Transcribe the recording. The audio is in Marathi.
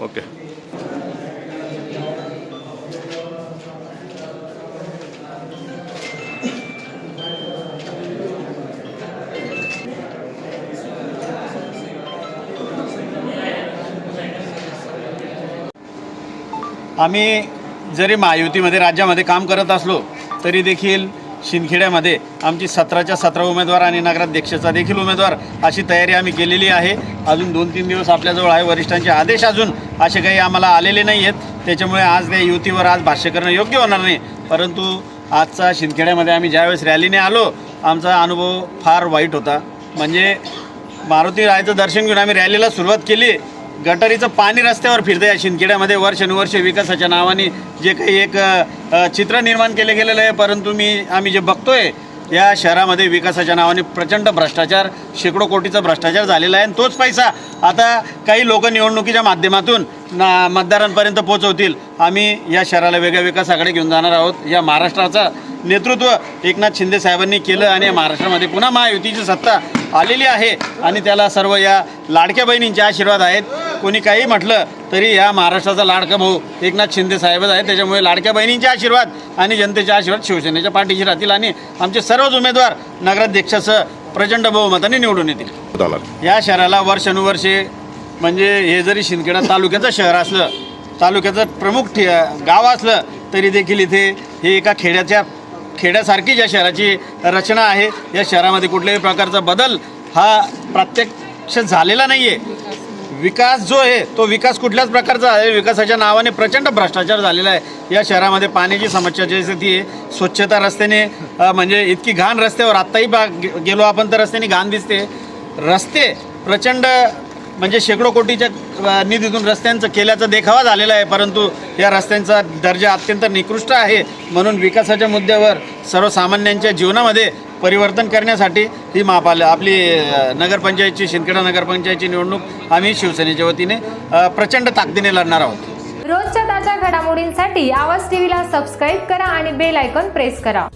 okay. आम्ही जरी महायुतीमध्ये राज्यामध्ये काम करत असलो तरी देखील शिंदखेड्यामध्ये आमची सतराच्या सतरा उमेदवार आणि नगराध्यक्षाचा देखील उमेदवार अशी तयारी आम्ही केलेली आहे. अजून दोन तीन दिवस आपल्याजवळ आहे. वरिष्ठांचे आदेश अजून असे काही आम्हाला आलेले नाही आहेत. त्याच्यामुळे आज त्या युतीवर आज भाष्य करणं योग्य होणार नाही. परंतु आजचा शिंदखेड्यामध्ये आम्ही ज्यावेळेस रॅलीने आलो आमचा अनुभव फार वाईट होता. म्हणजे मारुती रायचं दर्शन घेऊन आम्ही रॅलीला सुरुवात केली. गटारीचं पाणी रस्त्यावर फिरतं या शिंदखेड्यामध्ये. वर्षानुवर्षे विकासाच्या नावाने जे काही एक चित्र निर्माण केले गेलेलं आहे परंतु मी आम्ही जे बघतोय या शहरामध्ये विकासाच्या नावाने प्रचंड भ्रष्टाचार शेकडो कोटीचा भ्रष्टाचार झालेला आहे. आणि तोच पैसा आता काही लोक निवडणुकीच्या माध्यमातून ना मतदारांपर्यंत पोहोचवतील. आम्ही या शहराला वेगळ्या विकासाकडे घेऊन जाणार आहोत. या महाराष्ट्राचा नेतृत्व एकनाथ शिंदे साहेबांनी केलं आणि या महाराष्ट्रामध्ये पुन्हा महायुतीची सत्ता आलेली आहे. आणि त्याला सर्व या लाडक्या बहिणींचे आशीर्वाद आहेत. कोणी काही म्हटलं तरी या महाराष्ट्राचा लाडका भाऊ एकनाथ शिंदे साहेबच आहे त्याच्यामुळे लाडक्या बहिणींचे आशीर्वाद आणि जनतेचे आशीर्वाद शिवसेनेच्या पाठीशी राहतील आणि आमचे सर्वच उमेदवार नगराध्यक्षासह प्रचंड बहुमताने निवडून येतील. या शहराला वर्षानुवर्षे म्हणजे हे जरी शिंदखेडा तालुक्याचं शहर असलं तालुक्याचं प्रमुख ठे गाव असलं तरी देखील इथे हे एका खेड्याच्या खेड्यासारखी ज्या शहराची रचना आहे या शहरामध्ये कुठल्याही प्रकारचा बदल हा प्रत्यक्ष झालेला नाही आहे विकास जो आहे तो विकास कुठल्याच प्रकारचा आहे. विकासाच्या नावाने प्रचंड भ्रष्टाचार झालेला आहे. या शहरामध्ये पाण्याची समस्या स्थिती ती आहे. स्वच्छता रस्त्याने म्हणजे इतकी घाण रस्त्यावर आत्ताही बा गेलो आपण तर रस्त्याने घाण दिसते. रस्ते प्रचंड म्हणजे शेकडो कोटीच्या निधीतून रस्त्यांचं केल्याचा देखावा झालेला आहे. परंतु या रस्त्यांचा दर्जा अत्यंत निकृष्ट आहे. म्हणून विकासाच्या मुद्द्यावर सर्वसामान्यांच्या जीवनामध्ये परिवर्तन करण्यासाठी ही महापाल आपली नगरपंचायतची शिंदखेडा नगरपंचायतची निवडणूक आम्ही शिवसेनेच्या वतीने प्रचंड ताकदीने लढणार आहोत. रोजच्या ताज्या घडामोडींसाठी आवाज टीव्हीला सबस्क्राईब करा आणि बेल आयकॉन प्रेस करा.